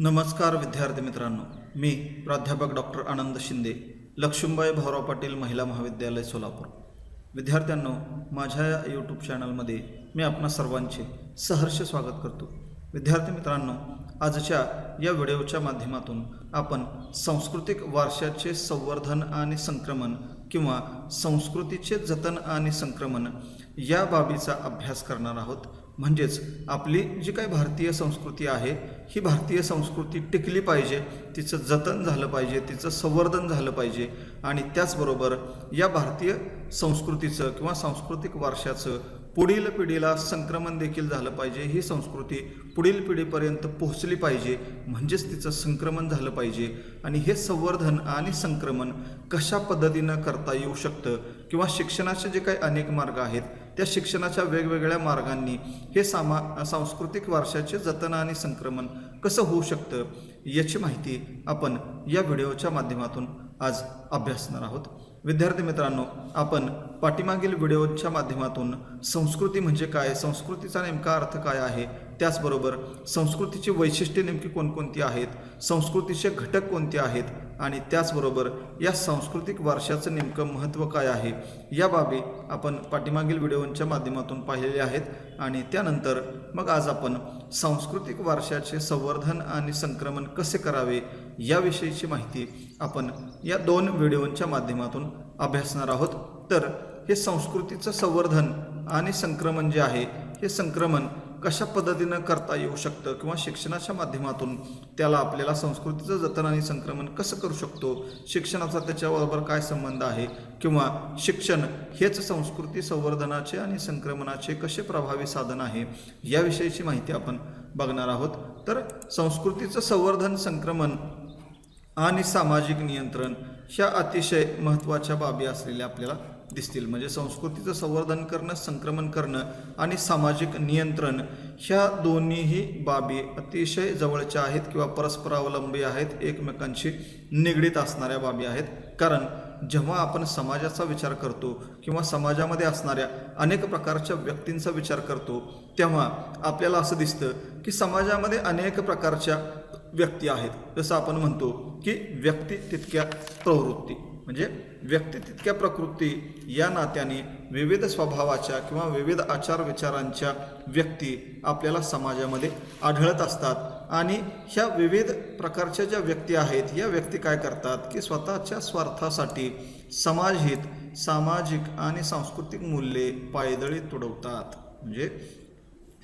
नमस्कार विद्यार्थी मित्रांनो. मी प्राध्यापक डॉक्टर आनंद शिंदे लक्ष्मीबाई भाऊराव पाटील महिला महाविद्यालय सोलापूर. विद्यार्थ्यांनो माझ्या या यूट्यूब चॅनलमध्ये मी आपणा सर्वांचे सहर्ष स्वागत करतो. विद्यार्थी मित्रांनो आजच्या या व्हिडिओच्या माध्यमातून आपण सांस्कृतिक वारशाचे संवर्धन आणि संक्रमण किंवा संस्कृतीचे जतन आणि संक्रमण या बाबीचा अभ्यास करणार आहोत. म्हणजेच आपली जी काही भारतीय संस्कृती आहे ही भारतीय संस्कृती टिकली पाहिजे तिचं जतन झालं पाहिजे तिचं संवर्धन झालं पाहिजे आणि त्याचबरोबर या भारतीय संस्कृतीचं किंवा सांस्कृतिक वारशाचं पुढील पिढीला संक्रमण देखील झालं पाहिजे ही संस्कृती पुढील पिढीपर्यंत पोहोचली पाहिजे म्हणजेच तिचं संक्रमण झालं पाहिजे आणि हे संवर्धन आणि संक्रमण कशा पद्धतीनं करता येऊ शकतं किंवा शिक्षणाचे जे काही अनेक मार्ग आहेत त्या शिक्षणाच्या वेगवेगळ्या मार्गांनी हे सामा सांस्कृतिक वारशाचे जतन आणि संक्रमण कसं होऊ शकतं याची माहिती आपण या व्हिडिओच्या माध्यमातून आज अभ्यासणार आहोत. विद्यार्थी मित्रांनो आपण पाठीमागील व्हिडिओच्या माध्यमातून संस्कृती म्हणजे काय संस्कृतीचा नेमका अर्थ काय आहे त्याचबरोबर संस्कृतीची वैशिष्ट्ये नेमकी कोणकोणती आहेत? संस्कृतीचे घटक कोणते आहेत? आणि त्याचबरोबर या सांस्कृतिक वारशाचं नेमकं महत्त्व काय आहे? या बाबी आपण पाठीमागील व्हिडिओंच्या माध्यमातून पाहिलेले आहेत. आणि त्यानंतर मग आज आपण सांस्कृतिक वारशाचे संवर्धन आणि संक्रमण कसे करावे याविषयीची माहिती आपण या दोन व्हिडिओंच्या माध्यमातून अभ्यासणार आहोत. तर हे संस्कृतीचं संवर्धन आणि संक्रमण जे आहे हे संक्रमण कशा पद्धतीनं करता येऊ शकतं किंवा शिक्षणाच्या माध्यमातून त्याला आपल्याला संस्कृतीचं जतन आणि संक्रमण कसं करू शकतो? शिक्षणाचा त्याच्याबरोबर काय संबंध आहे? किंवा शिक्षण हेच संस्कृती संवर्धनाचे आणि संक्रमणाचे कसे प्रभावी साधन आहे? याविषयीची माहिती आपण बघणार आहोत. तर संस्कृतीचं संवर्धन संक्रमण आणि सामाजिक नियंत्रण ह्या अतिशय महत्त्वाच्या बाबी असलेल्या आपल्याला दिसतील. म्हणजे संस्कृतीचं संवर्धन करणं संक्रमण करणं आणि सामाजिक नियंत्रण ह्या दोन्हीही बाबी अतिशय जवळच्या आहेत किंवा परस्परावलंबी आहेत एकमेकांशी निगडीत असणाऱ्या बाबी आहेत. कारण जेव्हा आपण समाजाचा विचार करतो किंवा समाजामध्ये असणाऱ्या अनेक प्रकारच्या व्यक्तींचा विचार करतो तेव्हा आपल्याला असं दिसतं की समाजामध्ये अनेक प्रकारच्या व्यक्ती आहेत. जसं आपण म्हणतो की व्यक्ती तितक्या प्रवृत्ती. म्हणजे व्यक्ती तितक्या प्रकृती या नात्याने विविध स्वभावाच्या किंवा विविध आचार विचारांच्या व्यक्ती आपल्याला समाजामध्ये आढळत असतात. आणि ह्या विविध प्रकारच्या ज्या व्यक्ती आहेत या व्यक्ती काय करतात की स्वतःच्या स्वार्थासाठी समाजहित सामाजिक आणि सांस्कृतिक मूल्ये पायदळी तुडवतात. म्हणजे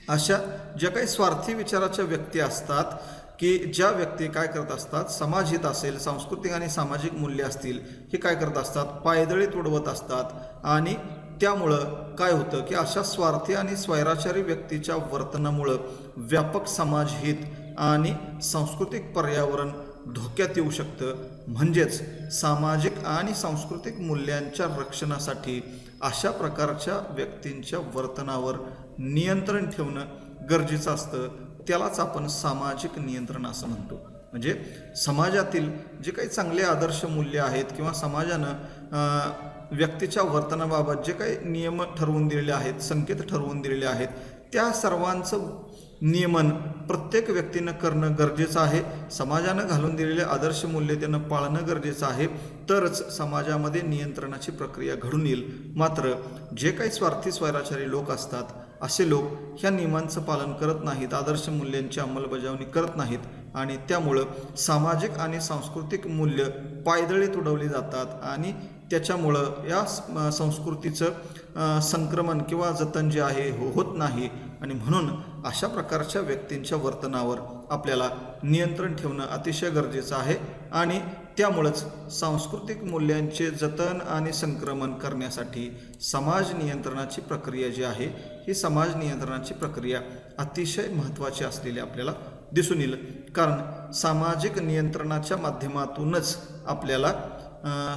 अशा ज्या काही स्वार्थी विचाराच्या व्यक्ती असतात की ज्या व्यक्ती काय करत असतात समाजहित असेल सांस्कृतिक आणि सामाजिक मूल्य असतील हे काय करत असतात? पायदळी तुडवत असतात. आणि त्यामुळं काय होतं की अशा स्वार्थी आणि स्वैराचारी व्यक्तीच्या वर्तनामुळं व्यापक समाजहित आणि सांस्कृतिक पर्यावरण धोक्यात येऊ शकतं. म्हणजेच सामाजिक आणि सांस्कृतिक मूल्यांच्या रक्षणासाठी अशा प्रकारच्या व्यक्तींच्या वर्तनावर नियंत्रण ठेवणं गरजेचं असतं. त्यालाच आपण सामाजिक नियंत्रण असं म्हणतो. म्हणजे समाजातील जे काही चांगले आदर्श मूल्य आहेत किंवा समाजानं व्यक्तीच्या वर्तनाबाबत जे काही नियम ठरवून दिलेले आहेत संकेत ठरवून दिलेले आहेत त्या सर्वांचं नियमन प्रत्येक व्यक्तीनं करणं गरजेचं आहे. समाजानं घालून दिलेले आदर्श मूल्य त्यानं पाळणं गरजेचं आहे. तरच समाजामध्ये नियंत्रणाची प्रक्रिया घडून येईल. मात्र जे काही स्वार्थी स्वैराचारी लोक असतात असे लोक ह्या नियमांचं पालन करत नाहीत आदर्श मूल्यांची अंमलबजावणी करत नाहीत आणि त्यामुळं सामाजिक आणि सांस्कृतिक मूल्य पायदळी तुडवली जातात आणि त्याच्यामुळं या संस्कृतीचं संक्रमण किंवा जतन जे आहे हो होत नाही. आणि म्हणून अशा प्रकारच्या व्यक्तींच्या वर्तनावर आपल्याला नियंत्रण ठेवणं अतिशय गरजेचं आहे आणि त्यामुळंच सांस्कृतिक मूल्यांचे जतन आणि संक्रमण करण्यासाठी समाज नियंत्रणाची प्रक्रिया जी आहे ही समाज नियंत्रणाची प्रक्रिया अतिशय महत्त्वाची असलेली आपल्याला दिसून येईल. कारण सामाजिक नियंत्रणाच्या माध्यमातूनच आपल्याला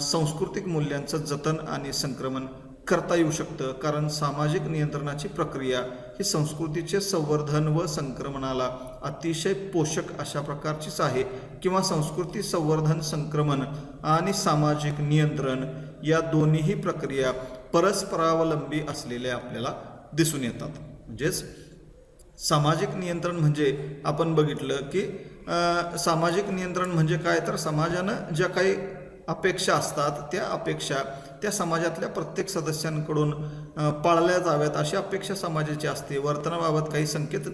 सांस्कृतिक मूल्यांचं जतन आणि संक्रमण करता येऊ शकतं. कारण सामाजिक नियंत्रणाची प्रक्रिया ही संस्कृतीचे संवर्धन व संक्रमणाला अतिशय पोषक अशा प्रकारचीच आहे. किंवा संस्कृती संवर्धन संक्रमण आणि सामाजिक नियंत्रण या दोन्हीही प्रक्रिया परस्परावलंबी असलेल्या आपल्याला दिसून येतात. म्हणजेच सामाजिक नियंत्रण म्हणजे आपण बघितलं की सामाजिक नियंत्रण म्हणजे काय? तर समाजानं ज्या काही अपेक्षा असतात त्या अपेक्षा त्या समाजातल्या प्रत्येक सदस्यांकडून पाळल्या जाव्यात अशी अपेक्षा समाजाची असते. वर्तनाबाबत काही संकेत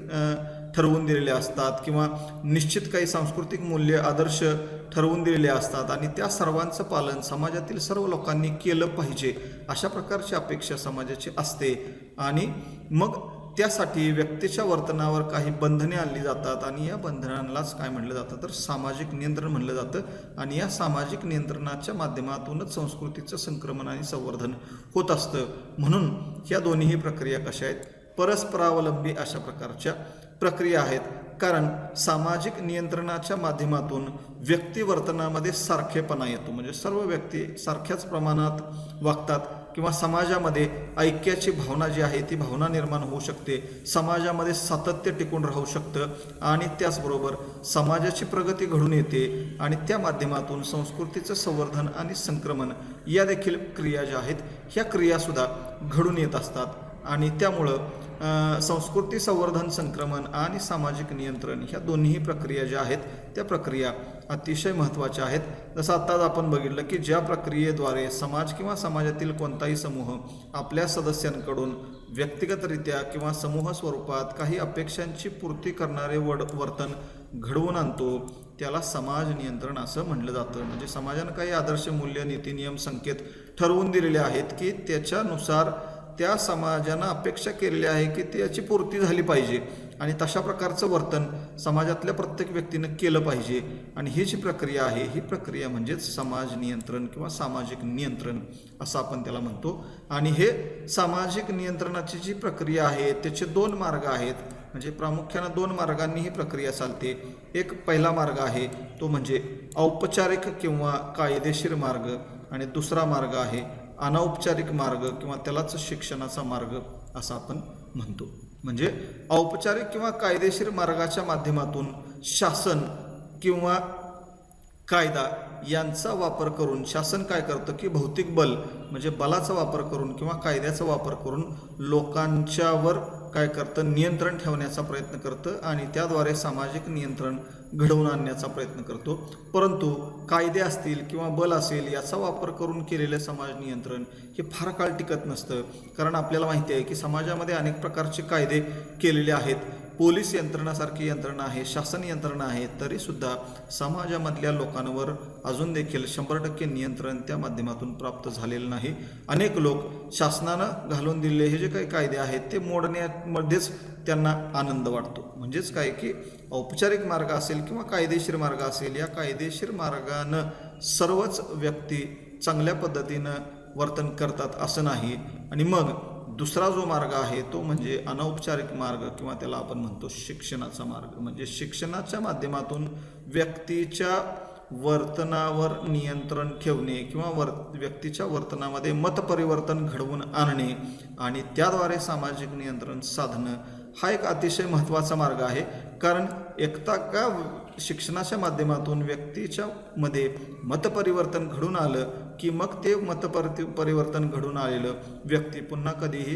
ठरवून दिलेले असतात किंवा निश्चित काही सांस्कृतिक मूल्य आदर्श ठरवून दिलेले असतात आणि त्या सर्वांचं पालन समाजातील सर्व लोकांनी केलं पाहिजे अशा प्रकारची अपेक्षा समाजाची असते. आणि मग त्यासाठी व्यक्तीच्या वर्तनावर काही बंधने आणली जातात आणि या बंधनांनाच काय म्हटलं जातं? तर सामाजिक नियंत्रण म्हणलं जातं. आणि या सामाजिक नियंत्रणाच्या माध्यमातूनच संस्कृतीचं संक्रमण आणि संवर्धन होत असतं. म्हणून या दोन्हीही प्रक्रिया कशा आहेत? परस्परावलंबी अशा प्रकारच्या प्रक्रिया आहेत. कारण सामाजिक नियंत्रणाच्या माध्यमातून व्यक्तिवर्तनामध्ये सारखेपणा येतो. म्हणजे सर्व व्यक्ती सारख्याच प्रमाणात वागतात. किंवा समाजामध्ये ऐक्याची भावना जी आहे ती भावना निर्माण होऊ शकते. समाजामध्ये सातत्य टिकून राहू शकतं आणि त्याचबरोबर समाजाची प्रगती घडून येते आणि त्या माध्यमातून संस्कृतीचं संवर्धन आणि संक्रमण या देखील क्रिया ज्या आहेत ह्या क्रियासुद्धा घडून येत असतात. आणि त्यामुळं संस्कृती संवर्धन संक्रमण आणि सामाजिक नियंत्रण ह्या दोन्ही प्रक्रिया ज्या आहेत त्या प्रक्रिया अतिशय महत्त्वाच्या आहेत. जसं आत्ताच आपण बघितलं की ज्या प्रक्रियेद्वारे समाज किंवा समाजातील कोणताही समूह आपल्या सदस्यांकडून व्यक्तिगतरित्या किंवा समूह स्वरूपात काही अपेक्षांची पूर्ती करणारे वड वर्तन घडवून आणतो त्याला समाज नियंत्रण असं म्हटलं जातं. म्हणजे समाजानं काही आदर्श मूल्य नीती नियम संकेत ठरवून दिलेले आहेत की त्याच्यानुसार त्या समाजानं अपेक्षा केलेली आहे की त्याची पूर्ती झाली पाहिजे. आणि तशा प्रकारचं वर्तन समाजातल्या प्रत्येक व्यक्तीनं केलं पाहिजे. आणि ही जी प्रक्रिया आहे. ही प्रक्रिया म्हणजेच समाज नियंत्रण किंवा सामाजिक नियंत्रण असं आपण त्याला म्हणतो. आणि हे सामाजिक नियंत्रणाची जी प्रक्रिया आहे त्याचे दोन मार्ग आहेत. म्हणजे प्रामुख्यानं दोन मार्गांनी ही प्रक्रिया चालते. एक पहिला मार्ग आहे तो म्हणजे औपचारिक किंवा कायदेशीर मार्ग. आणि दुसरा मार्ग आहे अनौपचारिक मार्ग किंवा त्यालाच शिक्षणाचा मार्ग असं आपण म्हणतो. म्हणजे औपचारिक किंवा कायदेशीर मार्गाच्या माध्यमातून शासन किंवा कायदा यांचा वापर करून शासन काय करतं की भौतिक बल म्हणजे बलाचा वापर करून किंवा कायद्याचा वापर करून लोकांच्यावर काय करतं? नियंत्रण ठेवण्याचा प्रयत्न करतं आणि त्याद्वारे सामाजिक नियंत्रण घडवून आणण्याचा प्रयत्न करतो. परंतु कायदे असतील किंवा बल असेल याचा वापर करून केलेलं समाज नियंत्रण हे फार काळ टिकत नसतं. कारण आपल्याला माहिती आहे की समाजामध्ये अनेक प्रकारचे कायदे केलेले आहेत. पोलीस यंत्रणासारखी यंत्रणा आहे शासन यंत्रणा आहे तरीसुद्धा समाजामधल्या लोकांवर अजून देखील शंभर टक्के नियंत्रण त्या माध्यमातून प्राप्त झालेलं नाही. अनेक लोक शासनानं घालून दिलेले हे जे काही कायदे आहेत ते मोडण्यामध्येच त्यांना आनंद वाटतो. म्हणजेच काय की औपचारिक मार्ग असेल किंवा कायदेशीर मार्ग असेल या कायदेशीर मार्गानं सर्वच व्यक्ती चांगल्या पद्धतीनं वर्तन करतात असं नाही. आणि मग दुसरा जो मार्ग आहे तो म्हणजे अनौपचारिक मार्ग किंवा त्याला आपण म्हणतो शिक्षणाचा मार्ग. म्हणजे शिक्षणाच्या माध्यमातून व्यक्तीच्या वर्तनावर नियंत्रण ठेवणे किंवा वर व्यक्तीच्या वर्तनामध्ये मतपरिवर्तन घडवून आणणे आणि त्याद्वारे सामाजिक नियंत्रण साधणं हा एक अतिशय महत्त्वाचा मार्ग आहे. कारण एकता का शिक्षणाच्या माध्यमातून व्यक्तीच्या मध्ये मतपरिवर्तन घडून आलं की मग ते मतपरि परिवर्तन घडून आलेलं व्यक्ती पुन्हा कधीही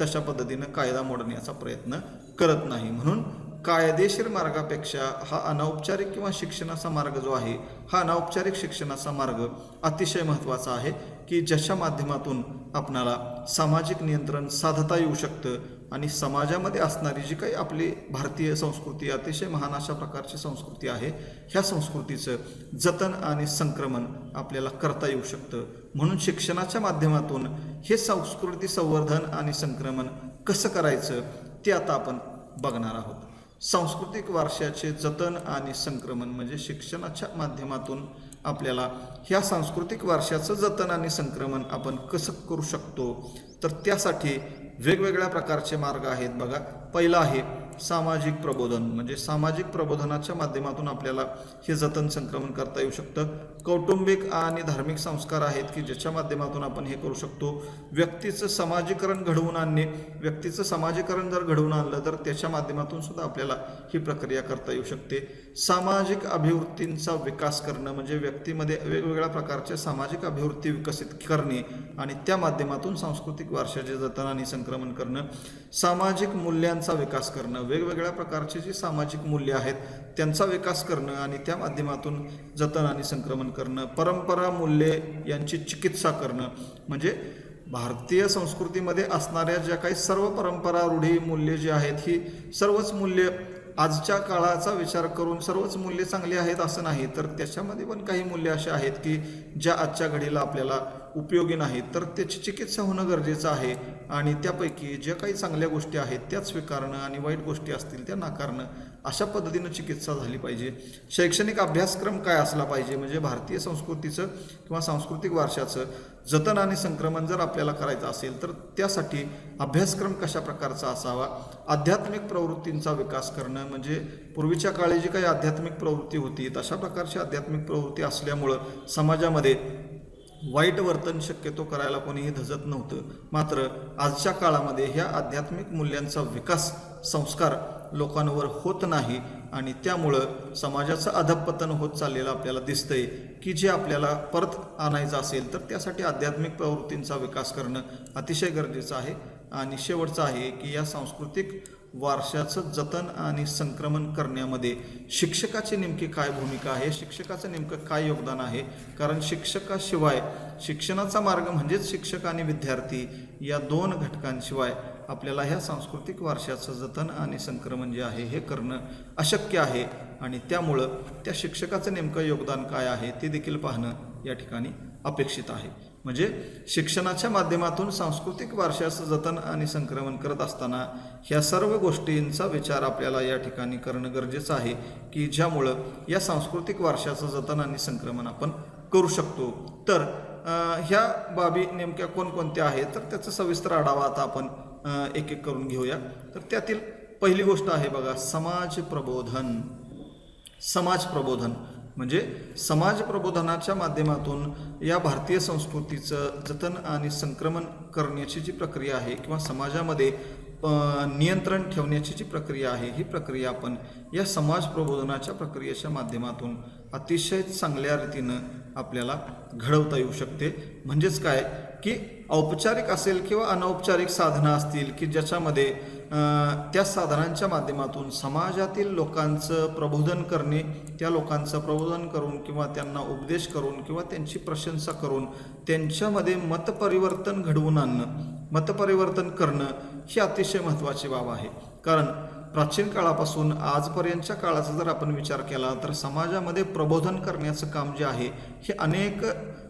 तशा पद्धतीनं कायदा मोडण्याचा प्रयत्न करत नाही. म्हणून कायदेशीर मार्गापेक्षा हा अनौपचारिक किंवा शिक्षणाचा मार्ग जो आहे हा अनौपचारिक शिक्षणाचा मार्ग अतिशय महत्त्वाचा आहे की ज्याच्या माध्यमातून आपणाला सामाजिक नियंत्रण साधता येऊ शकतं आणि समाजामध्ये असणारी जी काही आपली भारतीय संस्कृती अतिशय महान अशा प्रकारची संस्कृती आहे ह्या संस्कृतीचं जतन आणि संक्रमण आपल्याला करता येऊ शकतं. म्हणून शिक्षणाच्या माध्यमातून हे संस्कृती संवर्धन आणि संक्रमण कसं करायचं ते आता आपण बघणार आहोत. सांस्कृतिक वारशाचे जतन आणि संक्रमण म्हणजे शिक्षणाच्या माध्यमातून आपल्याला ह्या सांस्कृतिक वारशाचं जतन आणि संक्रमण आपण कसं करू शकतो? तर त्यासाठी वेगवेगळ्या प्रकारचे मार्ग आहेत बघा. पहिला आहे सामाजिक प्रबोधन म्हणजे सामाजिक प्रबोधनाच्या माध्यमातून आपल्याला हे जतन संक्रमण करता येऊ शकतं. कौटुंबिक आणि धार्मिक संस्कार आहेत की ज्याच्या माध्यमातून आपण हे करू शकतो? व्यक्तीचं समाजीकरण घडवून आणणे. व्यक्तीचं समाजीकरण जर घडवून आणलं तर त्याच्या माध्यमातून सुद्धा आपल्याला ही प्रक्रिया करता येऊ शकते. सामाजिक अभिवृत्तींचा विकास करणं म्हणजे व्यक्तीमध्ये वेगवेगळ्या प्रकारच्या सामाजिक अभिवृत्ती विकसित करणे आणि त्या माध्यमातून सांस्कृतिक वारशाचे जतन आणि संक्रमण करणं. सामाजिक मूल्यांचा विकास करणं. वेगवेगळ्या प्रकारची जी सामाजिक मूल्य आहेत त्यांचा विकास करणं आणि त्या माध्यमातून जतन आणि संक्रमण करणं परंपरा मूल्ये यांची चिकित्सा करणं म्हणजे भारतीय संस्कृतीमध्ये असणाऱ्या ज्या काही सर्व परंपरा रूढी मूल्ये जी आहेत ही सर्वच मूल्य आजच्या काळाचा विचार करून सर्वच मूल्ये चांगली आहेत असं नाही तर त्याच्यामध्ये पण काही मूल्य असे आहेत की ज्या आजच्या घडीला आपल्याला उपयोगी नाहीत तर त्याची चिकित्सा होणं गरजेचं आहे. आणि त्यापैकी ज्या काही चांगल्या गोष्टी आहेत त्या स्वीकारणं आणि वाईट गोष्टी असतील त्या नाकारणं अशा पद्धतीनं चिकित्सा झाली पाहिजे. शैक्षणिक अभ्यासक्रम काय असला पाहिजे? म्हणजे भारतीय संस्कृतीचं किंवा सांस्कृतिक वारशाचं जतन आणि संक्रमण जर आपल्याला करायचं असेल तर त्यासाठी अभ्यासक्रम कशा प्रकारचा असावा? आध्यात्मिक प्रवृत्तींचा विकास करणं म्हणजे पूर्वीच्या काळी जी काही आध्यात्मिक प्रवृत्ती होती तशा प्रकारची आध्यात्मिक प्रवृत्ती असल्यामुळं समाजामध्ये वाईट वर्तन शक्यतो करायला कोणीही धजत नव्हतं. मात्र आजच्या काळामध्ये ह्या आध्यात्मिक मूल्यांचा विकास संस्कार लोकांवर होत नाही आणि त्यामुळं समाजाचं अधपतन होत चाललेलं आपल्याला दिसतंय की जे आपल्याला परत आणायचं असेल तर त्यासाठी आध्यात्मिक प्रवृत्तींचा विकास करणं अतिशय गरजेचं आहे. आणि शेवटचं आहे की या सांस्कृतिक वारशाचं जतन आणि संक्रमण करण्यामध्ये शिक्षकाची नेमकी काय भूमिका आहे? शिक्षकाचं नेमकं काय योगदान आहे? कारण शिक्षकाशिवाय शिक्षणाचा मार्ग म्हणजेच शिक्षक आणि विद्यार्थी या दोन घटकांशिवाय आपल्याला ह्या सांस्कृतिक वारशाचं जतन आणि संक्रमण जे आहे हे करणं अशक्य आहे. आणि त्यामुळं त्या शिक्षकाचं नेमकं योगदान काय आहे ते देखील पाहणं या ठिकाणी अपेक्षित आहे. म्हणजे शिक्षणाच्या माध्यमातून सांस्कृतिक वारशाचं जतन आणि संक्रमण करत असताना ह्या सर्व गोष्टींचा विचार आपल्याला या ठिकाणी करणं गरजेचं आहे की ज्यामुळं या सांस्कृतिक वारशाचं जतन आणि संक्रमण आपण करू शकतो. तर ह्या बाबी नेमक्या कोणकोणत्या आहेत? तर त्याचा सविस्तर आढावा आता आपण एक एक करून घेऊया. तर त्यातील पहिली गोष्ट आहे बघा समाज प्रबोधन. समाज प्रबोधन. म्हणजे समाज प्रबोधनाच्या माध्यमातून या भारतीय संस्कृतीचं जतन आणि संक्रमण करण्याची जी प्रक्रिया आहे किंवा समाजामध्ये नियंत्रण ठेवण्याची जी प्रक्रिया आहे ही प्रक्रिया आपण या समाज प्रबोधनाच्या प्रक्रियेच्या माध्यमातून अतिशय चांगल्या रीतीनं आपल्याला घडवता येऊ शकते. म्हणजेच काय? की औपचारिक असेल किंवा अनौपचारिक साधनं असतील की ज्याच्यामध्ये त्या साधनांच्या माध्यमातून समाजातील लोकांचं प्रबोधन करणे त्या लोकांचं प्रबोधन करून किंवा त्यांना उपदेश करून किंवा त्यांची प्रशंसा करून त्यांच्यामध्ये मतपरिवर्तन घडवून आणणं मतपरिवर्तन करणं ही अतिशय महत्त्वाची बाब आहे. कारण प्राचीन काळापासून आजपर्यंतच्या काळाचा जर आपण विचार केला तर समाजामध्ये प्रबोधन करण्याचं काम जे आहे हे अनेक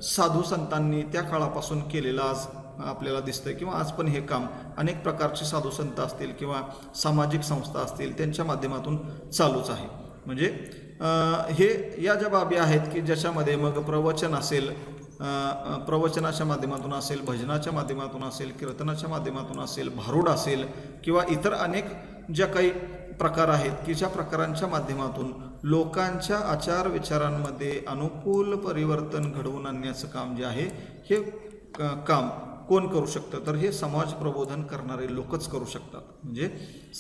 साधू संतांनी त्या काळापासून केलेलं आज आपल्याला दिसतंय. किंवा आज पण हे काम अनेक प्रकारचे साधू संत असतील किंवा सामाजिक संस्था असतील त्यांच्या माध्यमातून चालूच आहे. म्हणजे हे या ज्या बाबी आहेत की ज्याच्यामध्ये मग प्रवचन असेल प्रवचनाच्या माध्यमातून असेल भजनाच्या माध्यमातून असेल कीर्तनाच्या माध्यमातून असेल भारूड असेल किंवा इतर अनेक ज्या काही प्रकार आहेत की ज्या प्रकारांच्या माध्यमातून लोकांच्या आचार विचारांमध्ये अनुकूल परिवर्तन घडवून आणण्याचं काम जे आहे हे क- काम कोण करू शकतं? तर हे समाज प्रबोधन करणारे लोकच करू शकतात. म्हणजे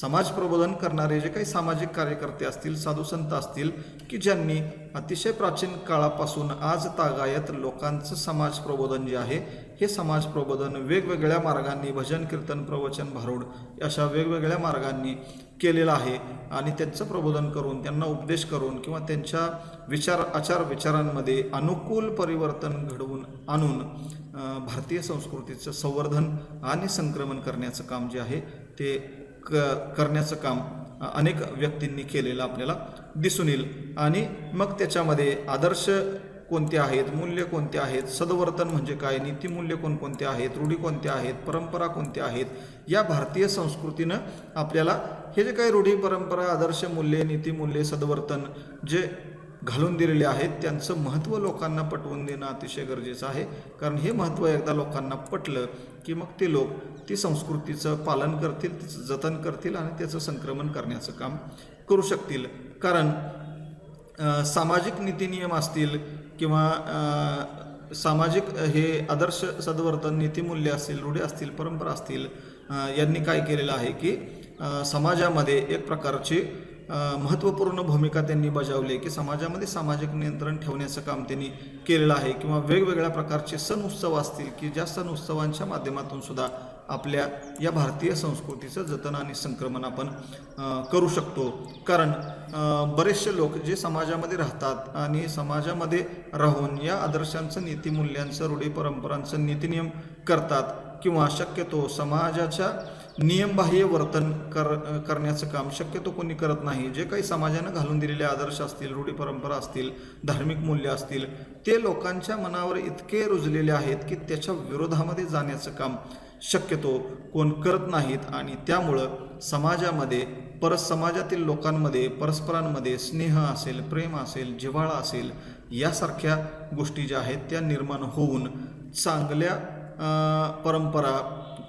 समाज प्रबोधन करणारे जे काही सामाजिक कार्यकर्ते असतील साधुसंत असतील की ज्यांनी अतिशय प्राचीन काळापासून आज तागायत लोकांचं समाज प्रबोधन जे आहे हे समाज प्रबोधन वेगवेगळ्या मार्गांनी भजन कीर्तन प्रवचन भारूड अशा वेगवेगळ्या मार्गांनी केलेलं आहे आणि त्यांचं प्रबोधन करून त्यांना उपदेश करून किंवा त्यांच्या विचार आचार विचारांमध्ये अनुकूल परिवर्तन घडवून आणून भारतीय संस्कृतीचं संवर्धन आणि संक्रमण करण्याचं काम जे आहे ते क करण्याचं काम अनेक व्यक्तींनी केलेलं आपल्याला दिसून येईल. आणि मग त्याच्यामध्ये आदर्श कोणते आहेत मूल्य कोणते आहेत सदवर्तन म्हणजे काय नीतिमूल्य कोणकोणते आहेत रूढी कोणत्या आहेत परंपरा कोणत्या आहेत या भारतीय संस्कृतीनं आपल्याला हे जे काही रूढी परंपरा आदर्श मूल्ये नीतिमूल्ये सदवर्तन जे घालून दिलेले आहेत त्यांचं महत्त्व लोकांना पटवून देणं अतिशय गरजेचं आहे. कारण हे महत्त्व एकदा लोकांना पटलं की मग ते लोक ती संस्कृतीचं पालन करतील तिचं जतन करतील आणि त्याचं संक्रमण करण्याचं काम करू शकतील. कारण सामाजिक नीतिनियम असतील किंवा सामाजिक हे आदर्श सद्वर्तन नीतिमूल्य असतील रूढी असतील परंपरा असतील यांनी काय केलेलं आहे की समाजामध्ये एक प्रकारची महत्त्वपूर्ण भूमिका त्यांनी बजावली की समाजामध्ये सामाजिक नियंत्रण ठेवण्याचं काम त्यांनी केलेलं आहे किंवा वेगवेगळ्या प्रकारचे सण उत्सव असतील की ज्या सण उत्सवांच्या माध्यमातून सुद्धा आपल्या या भारतीय संस्कृतीचं जतन आणि संक्रमण आपण करू शकतो. कारण बरेचसे लोक जे समाजामध्ये राहतात आणि समाजामध्ये राहून या आदर्शांचं नीतिमूल्यांचं रूढी परंपरांचं नीतिनियम करतात किंवा शक्यतो समाजाच्या नियमबाह्य वर्तन कर करण्याचं काम शक्यतो कोणी करत नाही. जे काही समाजानं घालून दिलेले आदर्श असतील रूढी परंपरा असतील धार्मिक मूल्य असतील ते लोकांच्या मनावर इतके रुजलेले आहेत की त्याच्या विरोधामध्ये जाण्याचं काम शक्यतो कोण करत नाहीत आणि त्यामुळं समाजामध्ये परस समाजातील लोकांमध्ये परस्परांमध्ये स्नेह असेल प्रेम असेल जिव्हाळा असेल यासारख्या गोष्टी ज्या आहेत त्या निर्माण होऊन चांगल्या परंपरा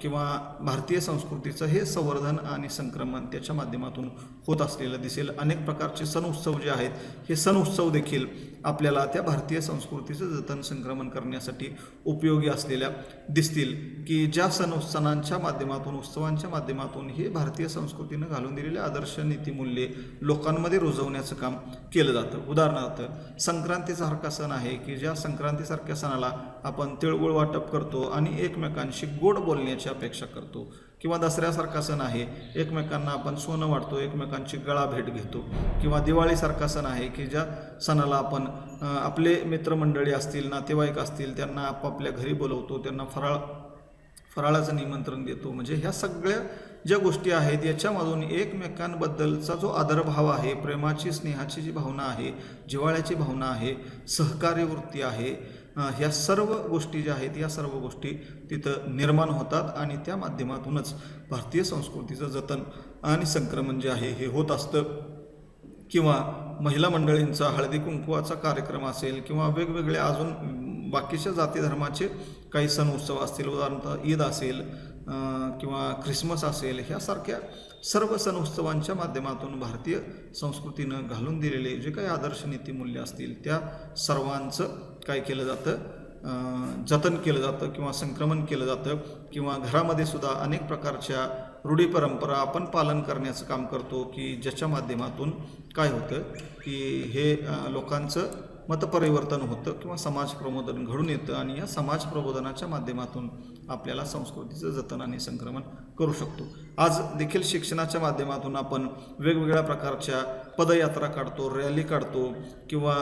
किंवा भारतीय संस्कृतीचं हे संवर्धन आणि संक्रमण त्याच्या माध्यमातून होत असलेलं दिसेल. अनेक प्रकारचे सण उत्सव जे आहेत हे सण उत्सव देखील आपल्याला त्या भारतीय संस्कृतीचं जतन संक्रमण करण्यासाठी उपयोगी असलेल्या दिसतील. की ज्या सण सणांच्या माध्यमातून उत्सवांच्या माध्यमातून हे भारतीय संस्कृतीनं घालून दिलेले आदर्श नीतिमूल्ये लोकांमध्ये रुजवण्याचं काम केलं जातं. उदाहरणार्थ संक्रांतीसारखा सण आहे की ज्या संक्रांतीसारख्या सणाला आपण तिळगुळ वाटप करतो आणि एकमेकांशी गोड बोलण्याची अपेक्षा करतो. किंवा दसऱ्यासारखा सण आहे एकमेकांना आपण सोनं वाटतो एकमेकांची गळा भेट घेतो. किंवा दिवाळीसारखा सण आहे की ज्या सणाला आपण आपले मित्रमंडळी असतील नातेवाईक असतील त्यांना आपापल्या घरी बोलवतो त्यांना फराळ फराळाचं निमंत्रण देतो. म्हणजे ह्या सगळ्या ज्या गोष्टी आहेत याच्यामधून एकमेकांबद्दलचा जो आदरभाव आहे प्रेमाची स्नेहाची जी भावना आहे जिव्हाळ्याची भावना आहे सहकार्य वृत्ती आहे ह्या सर्व गोष्टी ज्या आहेत या सर्व गोष्टी तिथं निर्माण होतात आणि त्या माध्यमातूनच भारतीय संस्कृतीचं जतन आणि संक्रमण जे आहे हे होत असतं. किंवा महिला मंडळींचा हळदी कुंकवाचा कार्यक्रम असेल किंवा वेगवेगळ्या अजून बाकीच्या जाती धर्माचे काही सण उत्सव असतील उदाहरणार्थ ईद असेल किंवा ख्रिसमस असेल ह्यासारख्या सर्व सण उत्सवांच्या माध्यमातून भारतीय संस्कृतीनं घालून दिलेले जे काही आदर्श नीतीमूल्य असतील त्या सर्वांचं काय केलं जातं? जतन केलं जातं किंवा संक्रमण केलं जातं किंवा घरामध्ये सुद्धा अनेक प्रकारच्या रूढी परंपरा आपण पालन करण्याचं काम करतो की ज्याच्या माध्यमातून काय होतं की हे लोकांचं मतपरिवर्तन होतं किंवा समाज प्रबोधन घडून येतं आणि या समाज प्रबोधनाच्या माध्यमातून आपल्याला संस्कृतीचं जतन आणि संक्रमण करू शकतो. आज देखील शिक्षणाच्या माध्यमातून आपण वेगवेगळ्या प्रकारच्या पदयात्रा काढतो रॅली काढतो किंवा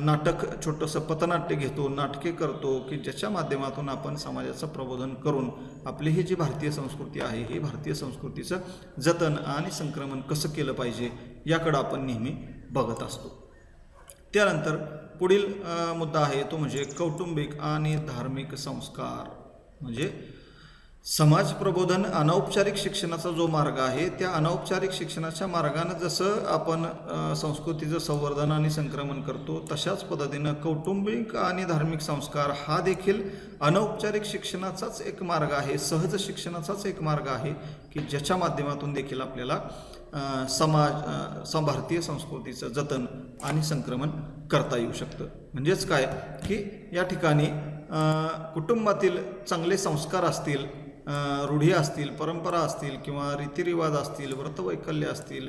नाटक छोटंसं पथनाट्य घेतो नाटके करतो की ज्याच्या माध्यमातून आपण समाजाचं प्रबोधन करून आपली ही जी भारतीय संस्कृती आहे ही भारतीय संस्कृतीचं जतन आणि संक्रमण कसं केलं पाहिजे याकडं आपण नेहमी बघत असतो. त्यानंतर पुढील मुद्दा आहे तो म्हणजे कौटुंबिक आणि धार्मिक संस्कार. म्हणजे समाज प्रबोधन अनौपचारिक शिक्षणाचा जो मार्ग आहे त्या अनौपचारिक शिक्षणाच्या मार्गानं जसं आपण संस्कृतीचं संवर्धन आणि संक्रमण करतो तशाच पद्धतीनं कौटुंबिक आणि धार्मिक संस्कार हा देखील अनौपचारिक शिक्षणाचाच एक मार्ग आहे सहज शिक्षणाचाच एक मार्ग आहे की ज्याच्या माध्यमातून देखील आपल्याला समाज अ, भारतीय संस्कृतीचं जतन आणि संक्रमण करता येऊ शकतं. म्हणजेच काय? की या ठिकाणी कुटुंबातील चांगले संस्कार असतील रूढी असतील परंपरा असतील किंवा रीतिरिवाज असतील व्रतवैकल्य असतील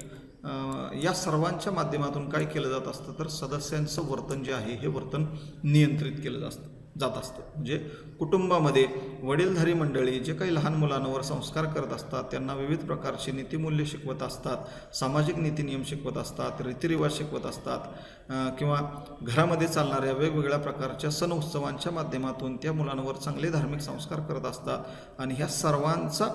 या सर्वांच्या माध्यमातून काय केलं जात असतं? तर सदस्यांचं वर्तन जे आहे हे वर्तन नियंत्रित केलं जातं. असतं जात असतं. म्हणजे कुटुंबामध्ये वडीलधारी मंडळी जे काही लहान मुलांवर संस्कार करत असतात त्यांना विविध प्रकारचे नीतिमूल्य शिकवत असतात सामाजिक नीतिनियम शिकवत असतात रीतिरिवाज शिकवत असतात किंवा घरामध्ये चालणाऱ्या वेगवेगळ्या प्रकारच्या सण उत्सवांच्या माध्यमातून त्या मुलांवर चांगले धार्मिक संस्कार करत असतात. आणि ह्या सर्वांचा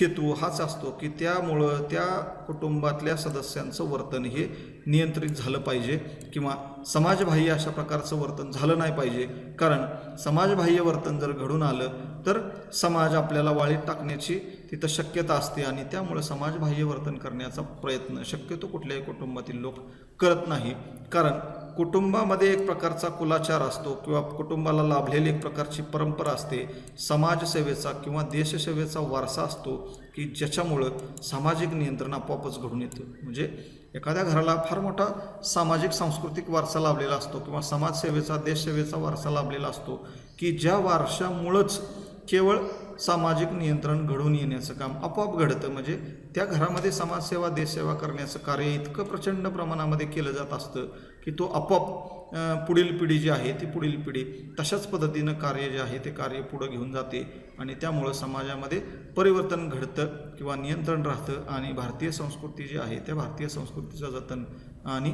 हेतू हाच असतो की त्यामुळं त्या कुटुंबातल्या सदस्यांचं वर्तन हे नियंत्रित झालं पाहिजे किंवा समाजबाह्य अशा प्रकारचं वर्तन झालं नाही पाहिजे. कारण समाजबाह्य वर्तन जर घडून आलं तर समाज आपल्याला वाळीत टाकण्याची तिथं शक्यता असते आणि त्यामुळं समाजबाह्य वर्तन करण्याचा प्रयत्न शक्यतो कुठल्याही कुटुंबातील लोक करत नाही. कारण कुटुंबामध्ये एक प्रकारचा कुलाचार असतो किंवा कुटुंबाला लाभलेली एक प्रकारची परंपरा असते. समाजसेवेचा किंवा देशसेवेचा वारसा असतो की ज्याच्यामुळं सामाजिक नियंत्रण आपोआपच घडून येतं. म्हणजे एखाद्या घराला फार मोठा सामाजिक सांस्कृतिक वारसा लाभलेला असतो किंवा समाजसेवेचा देशसेवेचा वारसा लाभलेला असतो की ज्या वारशामुळंच केवळ सामाजिक नियंत्रण घडून येण्याचं काम आपोआप घडतं. म्हणजे त्या घरामध्ये समाजसेवा देशसेवा करण्याचं कार्य इतकं प्रचंड प्रमाणामध्ये केलं जात असतं की तो आपोआप पुढील पिढी जी आहे ती पुढील पिढी तशाच पद्धतीनं कार्य जे आहे ते कार्य पुढं घेऊन जाते. आणि त्यामुळं समाजामध्ये परिवर्तन घडतं किंवा नियंत्रण राहतं. आणि भारतीय संस्कृती जी आहे त्या भारतीय संस्कृतीचं जतन आणि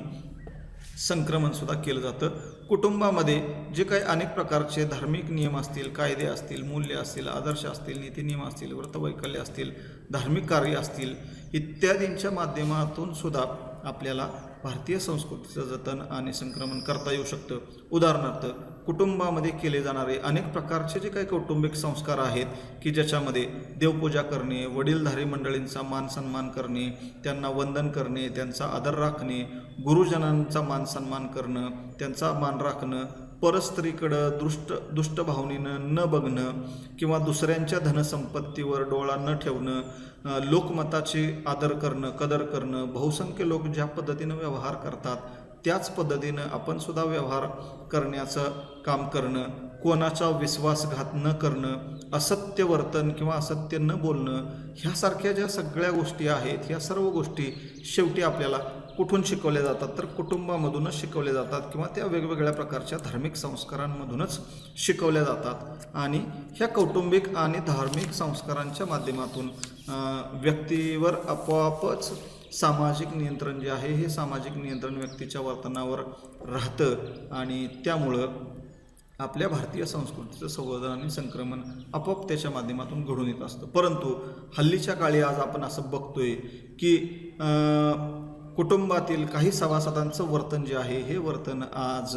संक्रमणसुद्धा केलं जातं. कुटुंबामध्ये जे काही अनेक प्रकारचे धार्मिक नियम असतील कायदे असतील मूल्य असतील आदर्श असतील नीतिनियम असतील व्रतवैकल्य असतील धार्मिक कार्य असतील इत्यादींच्या माध्यमातून सुद्धा आपल्याला भारतीय संस्कृतीचं जतन आणि संक्रमण करता येऊ शकतं. उदाहरणार्थ कुटुंबामध्ये केले जाणारे अनेक प्रकारचे जे काही कौटुंबिक संस्कार आहेत की ज्याच्यामध्ये देवपूजा करणे वडीलधारी मंडळींचा मान सन्मान करणे त्यांना वंदन करणे त्यांचा आदर राखणे गुरुजनांचा मान सन्मान करणं त्यांचा मान राखणं परस्त्रीकडं दृष्ट दुष्ट भावनेनं न बघणं किंवा दुसऱ्यांच्या धनसंपत्तीवर डोळा न ठेवणं लोकमताची लोकमताचे आदर करणं कदर करणं बहुसंख्य लोक ज्या पद्धतीनं व्यवहार करतात त्याच पद्धतीनं आपण सुद्धा व्यवहार करण्याचं काम करणं कोणाचा विश्वासघात न करणं असत्य वर्तन किंवा असत्य न बोलणं ह्यासारख्या ज्या सगळ्या गोष्टी आहेत ह्या सर्व गोष्टी शेवटी आपल्याला कुठून शिकवल्या जातात तर कुटुंबामधूनच शिकवले जातात किंवा त्या वेगवेगळ्या प्रकारच्या धार्मिक संस्कारांमधूनच शिकवल्या जातात. आणि ह्या कौटुंबिक आणि धार्मिक संस्कारांच्या माध्यमातून व्यक्तीवर आपोआपच सामाजिक नियंत्रण जे आहे हे सामाजिक नियंत्रण व्यक्तीच्या वर्तनावर राहतं आणि त्यामुळं आपल्या भारतीय संस्कृतीचं संवर्धन आणि संक्रमण आपोआप त्याच्या माध्यमातून घडून येत असतं. परंतु हल्लीच्या काळी आज आपण असं बघतोय की कुटुंबातील काही सभासदांचं वर्तन जे आहे हे वर्तन आज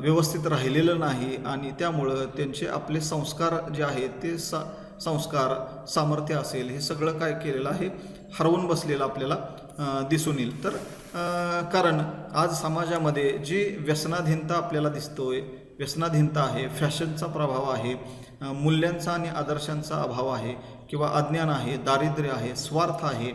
व्यवस्थित राहिलेलं नाही आणि त्यामुळं त्यांचे आपले संस्कार जे आहेत ते सा संस्कार सामर्थ्य असेल हे सगळं काय केलेलं आहे हरवून बसलेलं आपल्याला दिसून येईल. तर कारण आज समाजामध्ये जी व्यसनाधीनता आपल्याला दिसतोय व्यसनाधीनता आहे फॅशनचा प्रभाव आहे मूल्यांचा आणि आदर्शांचा अभाव आहे किंवा अज्ञान आहे दारिद्र्य आहे स्वार्थ आहे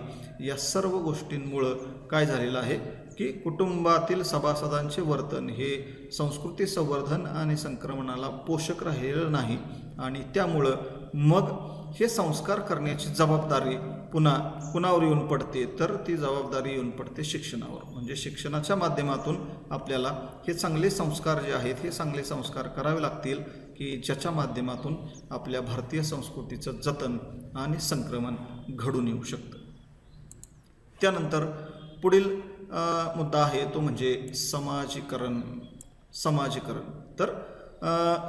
या सर्व गोष्टींमुळं काय झालेलं आहे की कुटुंबातील सभासदांचे वर्तन हे संस्कृती संवर्धन आणि संक्रमणाला पोषक राहिलेलं नाही आणि त्यामुळं मग हे संस्कार करण्याची जबाबदारी पुन्हा कुणावर येऊन पडते? तर ती जबाबदारी येऊन पडते शिक्षणावर. म्हणजे शिक्षणाच्या माध्यमातून आपल्याला हे चांगले संस्कार जे आहेत हे चांगले संस्कार करावे लागतील. की ज्याच्या माध्यमातून आपल्या भारतीय संस्कृतीचं जतन आणि संक्रमण घडून येऊ शकतं. त्यानंतर पुढील मुद्दा आहे तो म्हणजे समाजीकरण समाजीकरण. तर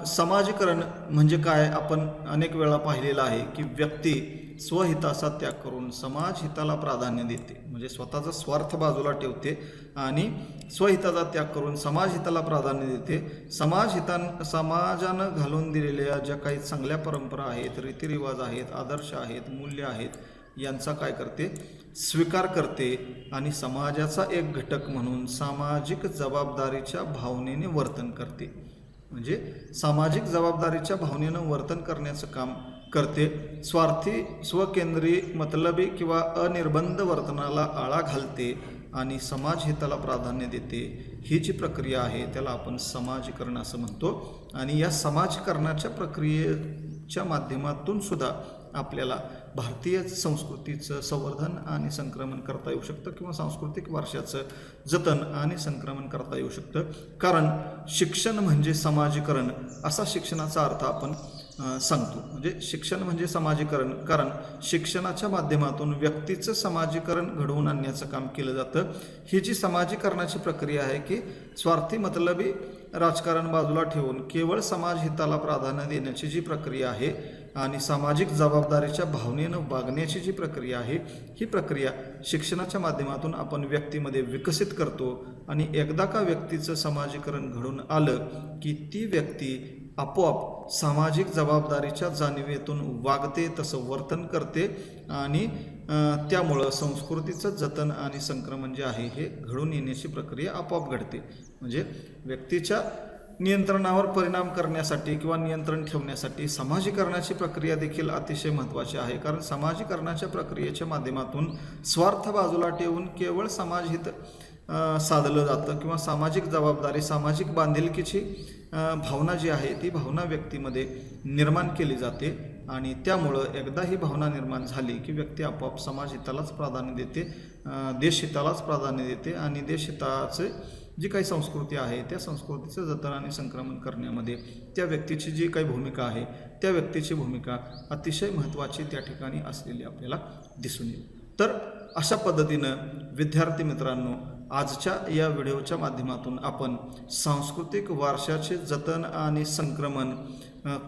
समाजीकरण म्हणजे काय? आपण अनेक वेळा पाहिलेलं आहे की व्यक्ती स्वहिताचा त्याग करून समाज हिताला प्राधान्य देते. म्हणजे स्वतःचा स्वार्थ बाजूला ठेवते आणि स्वहिताचा त्याग करून समाज हिताला प्राधान्य देते. समाज हितान समाजानं घालून दिलेल्या ज्या काही चांगल्या परंपरा आहेत रीतिरिवाज आहेत आदर्श आहेत मूल्य आहेत यांचा काय करते? स्वीकार करते आणि समाजाचा एक घटक म्हणून सामाजिक जबाबदारीच्या भावनेने वर्तन करते. म्हणजे सामाजिक जबाबदारीच्या भावनेनं वर्तन करण्याचं काम करते. स्वार्थी स्वकेंद्री मतलबी किंवा अनिर्बंध वर्तनाला आळा घालते आणि समाज हिताला प्राधान्य देते. ही जी प्रक्रिया आहे त्याला आपण समाजीकरण असं म्हणतो. आणि या समाजकरणाच्या प्रक्रियेच्या माध्यमातून सुद्धा आपल्याला भारतीय संस्कृतीचं संवर्धन आणि संक्रमण करता येऊ शकतं किंवा सांस्कृतिक वारशाचं जतन आणि संक्रमण करता येऊ शकतं. कारण शिक्षण म्हणजे समाजीकरण असा शिक्षणाचा अर्थ आपण सांगतो. म्हणजे शिक्षण म्हणजे समाजीकरण. कारण शिक्षणाच्या माध्यमातून व्यक्तीचं समाजीकरण घडवून आणण्याचं काम केलं जातं. ही जी समाजीकरणाची प्रक्रिया आहे की स्वार्थी मतलबी राजकारण बाजूला ठेवून केवळ समाज हिताला प्राधान्य देण्याची जी प्रक्रिया आहे आणि सामाजिक जबाबदारीच्या भावनेनं वागण्याची जी प्रक्रिया आहे ही प्रक्रिया शिक्षणाच्या माध्यमातून आपण व्यक्तीमध्ये विकसित करतो आणि एकदा का व्यक्तीचं समाजीकरण घडून आलं की ती व्यक्ती आपोआप सामाजिक जबाबदारीच्या जाणीवेतून वागते तसं वर्तन करते आणि त्यामुळं संस्कृतीचं जतन आणि संक्रमण जे आहे हे घडून येण्याची प्रक्रिया आपोआप घडते. म्हणजे व्यक्तीच्या नियंत्रणावर परिणाम करण्यासाठी किंवा नियंत्रण ठेवण्यासाठी समाजीकरणाची प्रक्रिया देखील अतिशय महत्त्वाची आहे. कारण समाजीकरणाच्या प्रक्रियेच्या माध्यमातून स्वार्थ बाजूला ठेवून केवळ समाजहित साधलं जातं किंवा सामाजिक जबाबदारी सामाजिक बांधिलकीची भावना जी आहे ती भावना व्यक्तीमध्ये निर्माण केली जाते आणि त्यामुळं एकदा ही भावना निर्माण झाली की व्यक्ती आपोआप समाज हितालाच प्राधान्य देते देशहितालाच देश हितालाच प्राधान्य देते आणि देश हिताचे जी काही संस्कृती आहे त्या संस्कृतीचं जतन आणि संक्रमण करण्यामध्ये त्या व्यक्तीची जी काही भूमिका आहे त्या व्यक्तीची भूमिका अतिशय महत्त्वाची त्या ठिकाणी असलेली आपल्याला दिसून येईल. तर अशा पद्धतीनं विद्यार्थी मित्रांनो आजच्या या व्हिडिओच्या माध्यमातून आपण सांस्कृतिक वारशाचे जतन आणि संक्रमण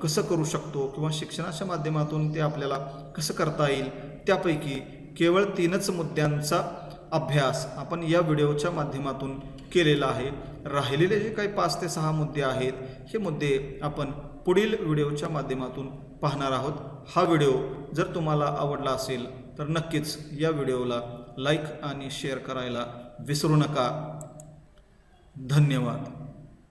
कसं करू शकतो किंवा शिक्षणाच्या माध्यमातून ते आपल्याला कसं करता येईल त्यापैकी केवळ तीनच मुद्द्यांचा अभ्यास आपण या व्हिडिओच्या माध्यमातून केलेला आहे. राहिलेले जे काही पाच ते सहा मुद्दे आहेत हे मुद्दे आपण पुढील व्हिडिओच्या माध्यमातून पाहणार आहोत. हा व्हिडिओ जर तुम्हाला आवडला असेल तर नक्कीच या व्हिडिओला लाईक आणि शेअर करायला विसरू नका. धन्यवाद.